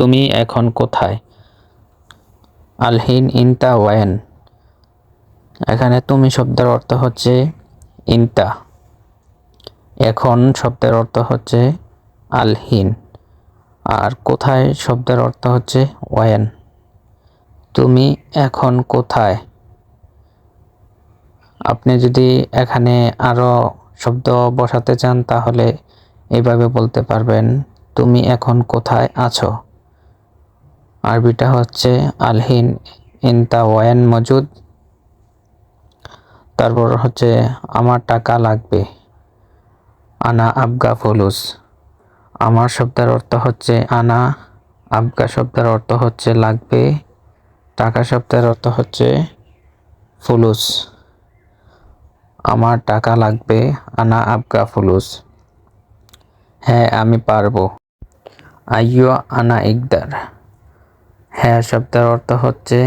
তুমি এখন কোথায়? আলহিন ইনতা ওয়েন এখানে তুমি শব্দের অর্থ হচ্ছে ইনতা। এখন শব্দের অর্থ হচ্ছে আলহিন। আর কোথায় শব্দের অর্থ হচ্ছে ওয়েন তুমি এখন কোথায়? আপনি যদি এখানে আরও শব্দ বসাতে চান তাহলে এভাবে বলতে পারবেন, তুমি এখন কোথায় আছো? আরবিটা হচ্ছে আলহিন ইনতা ওয়ান মজুদ। তারপর হচ্ছে, আমার টাকা লাগবে। আনা আবগা ফুলুস। আমার শব্দের অর্থ হচ্ছে, আনা আবগা শব্দের অর্থ হচ্ছে, লাগবে। টাকা শব্দের অর্থ হচ্ছে, ফুলুস। আমার টাকা লাগবে, আনা আবগা ফুলুস। হ্যাঁ আমি পারব। আইয়ো আনা ইকদার। হ্যাঁ শব্দের অর্থ হচ্ছে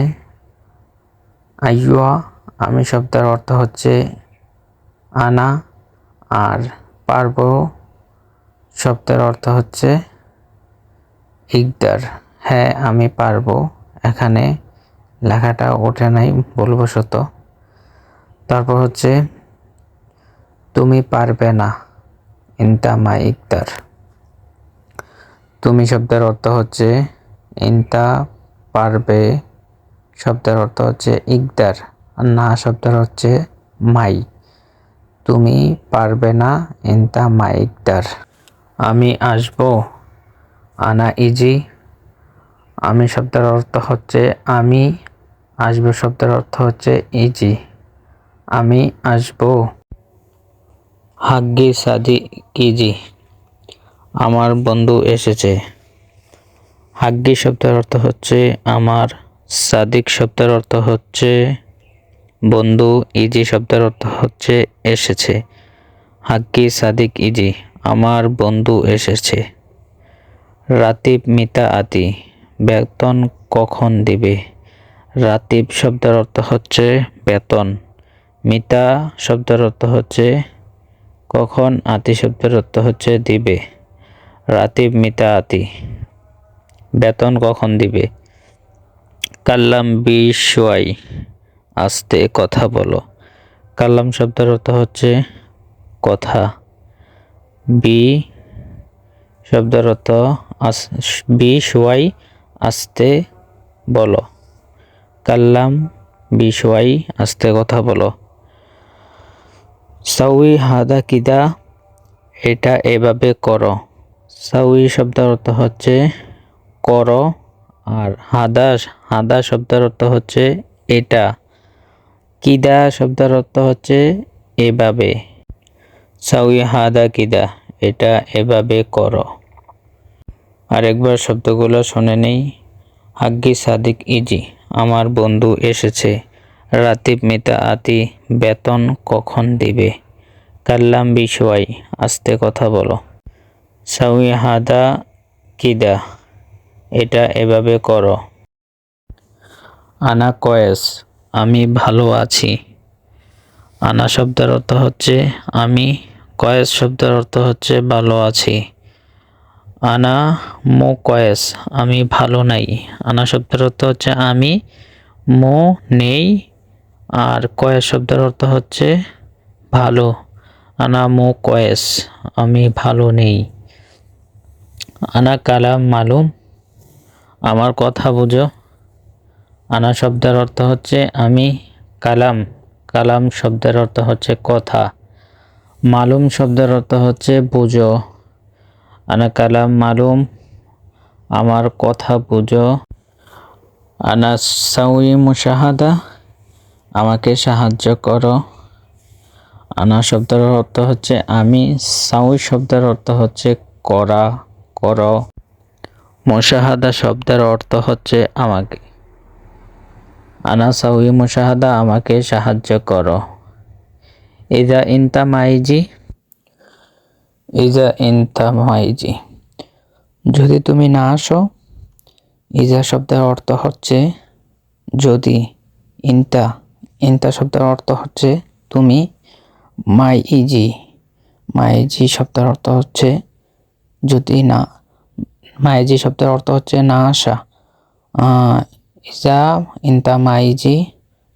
আইয়া আমি শব্দের অর্থ হচ্ছে, আনা, আর পারব, শব্দের অর্থ হচ্ছে, ইকদার হ্যাঁ আমি পারব। এখানে লেখাটা ওঠে নাই, ভুলবশত। তারপর হচ্ছে, তুমি পারবে না ইনতা মা ইকদার। তুমি শব্দের অর্থ হচ্ছে ইনতা পারবে, শব্দের অর্থ হচ্ছে ইকদার, আর না শব্দের হচ্ছে মাই। তুমি পারবে না ইনতা মা ইকদার। আমি আসব, আনা ইজি। আমি শব্দের অর্থ হচ্ছে আমি, আসব শব্দের অর্থ হচ্ছে ইজি। আমি আসব। হাগ্গি সাদি কিজি। আমার বন্ধু এসেছে। হাগ্গি শব্দের অর্থ হচ্ছে আমার, সাদিক শব্দের অর্থ হচ্ছে বন্ধু, ইজি শব্দের অর্থ হচ্ছে এসেছে। হাগ্গি, সাদিক, ইজি, আমার বন্ধু এসেছে। রাতিব, মিতা আতি বেতন কখন দিবে? রাতিব শব্দের অর্থ হচ্ছে বেতন, মিতা শব্দের অর্থ হচ্ছে কখন আতি শব্দের অর্থ হচ্ছে দিবে। রাতিব, মিতা আতি বেতন কখন দিবে? কাল্লাম বিশোয়াই আস্তে কথা বলো। কাল্লাম শব্দের অর্থ হচ্ছে কথা। বি শব্দের অর্থ বি সোয়াই, আস্তে বলো। কাল্লাম বি সোয়াই, আস্তে কথা বলো। সাউই হাদা কিদা, এটা এভাবে করো। সাউই শব্দের অর্থ হচ্ছে করো। আর হাদা হাদা শব্দের অর্থ হচ্ছে এটা। কিদা শব্দের অর্থ হচ্ছে এভাবে। সাউই হাদা কিদা, এটা এভাবে করো। আরেকবার শব্দগুলো শুনে নেই। হাগ্গি সাদিক ইজি, আমার বন্ধু এসেছে। রাতিব মিতা আতি, বেতন কখন দিবে? কাল্লাম বিষয় আস্তে কথা বলো। সাউই হাদা কিদা এটা এভাবে করো। আনা কয়েস, আমি ভালো আছি। আনা শব্দের অর্থ হচ্ছে, আমি কয়েস শব্দের অর্থ হচ্ছে, ভালো আছি। আনা মো কয়েস, আমি ভালো নাই। আনা শব্দের অর্থ হচ্ছে, আমি মো নেই। আর কয়েস শব্দের অর্থ হচ্ছে, ভালো। আনা মো কয়েস, আমি ভালো নেই। আনা কালাম মালুম। আমার কথা বুঝো। আনা শব্দের অর্থ হচ্ছে আমি, কালাম। কালাম শব্দের অর্থ হচ্ছে কথা। মালুম শব্দের অর্থ হচ্ছে বুঝো। আনা কালাম মালুম, আমার কথা বুঝো। আনা সাউই মুশাহাদা, আমাকে সাহায্য করো। আনা শব্দের অর্থ হচ্ছে আমি, সাউই শব্দের অর্থ হচ্ছে করা, করো। মুশাহাদা শব্দের অর্থ হচ্ছে আমাকে। আনা সাউই মুশাহাদা, আমাকে সাহায্য করো। ইজা ইনতা মাইজি। ইজা ইনতা মাইজি। যদি তুমি না আসো, ইজা শব্দের অর্থ হচ্ছে, যদি ইনতা ইনতা শব্দের অর্থ হচ্ছে, তুমি মাই ইজি মাই ইজি শব্দের অর্থ হচ্ছে, যদি না মাইজি শব্দের অর্থ হচ্ছে না আসা। ইজা ইনতা মাইজি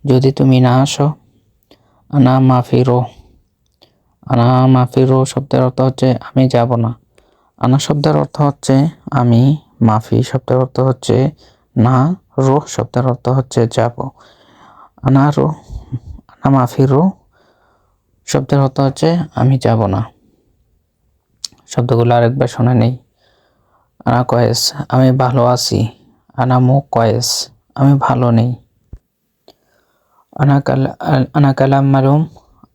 যদি তুমি না আসো। আনা মাফিরো। আনা মাফিরো শব্দের অর্থ হচ্ছে আমি যাব না। আনা শব্দের অর্থ হচ্ছে আমি, মাফি শব্দের অর্থ হচ্ছে না, রো শব্দের অর্থ হচ্ছে যাব। আনা রো, আনা মাফিরো শব্দের অর্থ হচ্ছে আমি যাব না। শব্দগুলো আরেকবার শুনে নেই। আনা কয়েস, আমি ভালো আছি। আনা মো কয়েস, আমি ভালো নেই। আনা কাল আনা কালাম মালুম,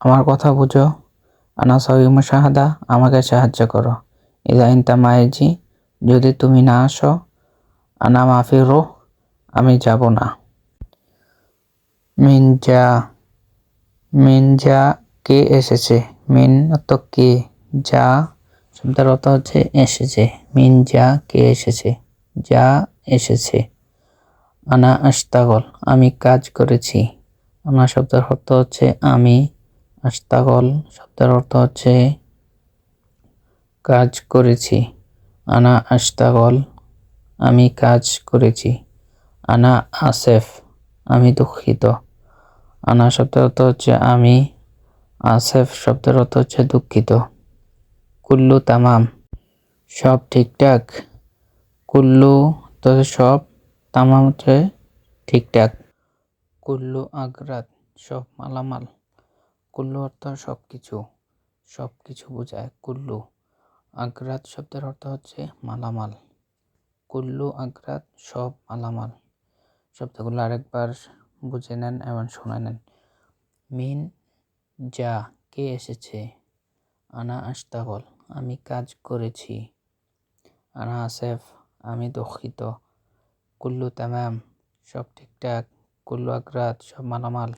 আমার কথা বুঝো। আনা সহি আমাকে সাহায্য করো। ইদা ইনতা মায়েজি, যদি তুমি না আসো, আনা মাফিরো আমি যাব না। মিন যা মিন যা কে এসেছে? মিন অর্থ কে? যা শব্দের অর্থ হচ্ছে এসেছে। মিন যা কে এসেছে? যা এসেছে। আনা আস্তাগল আমি কাজ করেছি। আনা শব্দের অর্থ হচ্ছে আমি। আস্তাগল শব্দের অর্থ হচ্ছে কাজ করেছি। আনা আস্তাগল আমি কাজ করেছি। আনা আসেফ, আমি দুঃখিত। আনা শব্দের অর্থ হচ্ছে আমি। আসেফ শব্দের অর্থ হচ্ছে দুঃখিত। কুল্লু তামাম। সব ঠিকঠাক? কুল্লু তো সব তামাম ঠিকঠাক। কুল্লু আগ্রাত, সব মালামাল। কুল্লু অর্থ সব কিছু সব কিছু বোঝায় কুল্লু। আগ্রাত শব্দের অর্থ হচ্ছে মালামাল। কুল্লু আগ্রাত, সব মালামাল। শব্দগুলো আরেকবার বুঝে নেন এবং শুনে নেন। মিন, যা, কে এসেছে? আনা আস্তাগল আমি কাজ করেছি। আনা আসেফ, আমি দুঃখিত। কুল্লু তামাম, সব ঠিকঠাক। কুল্লু আগ্রাত, সব মালামাল।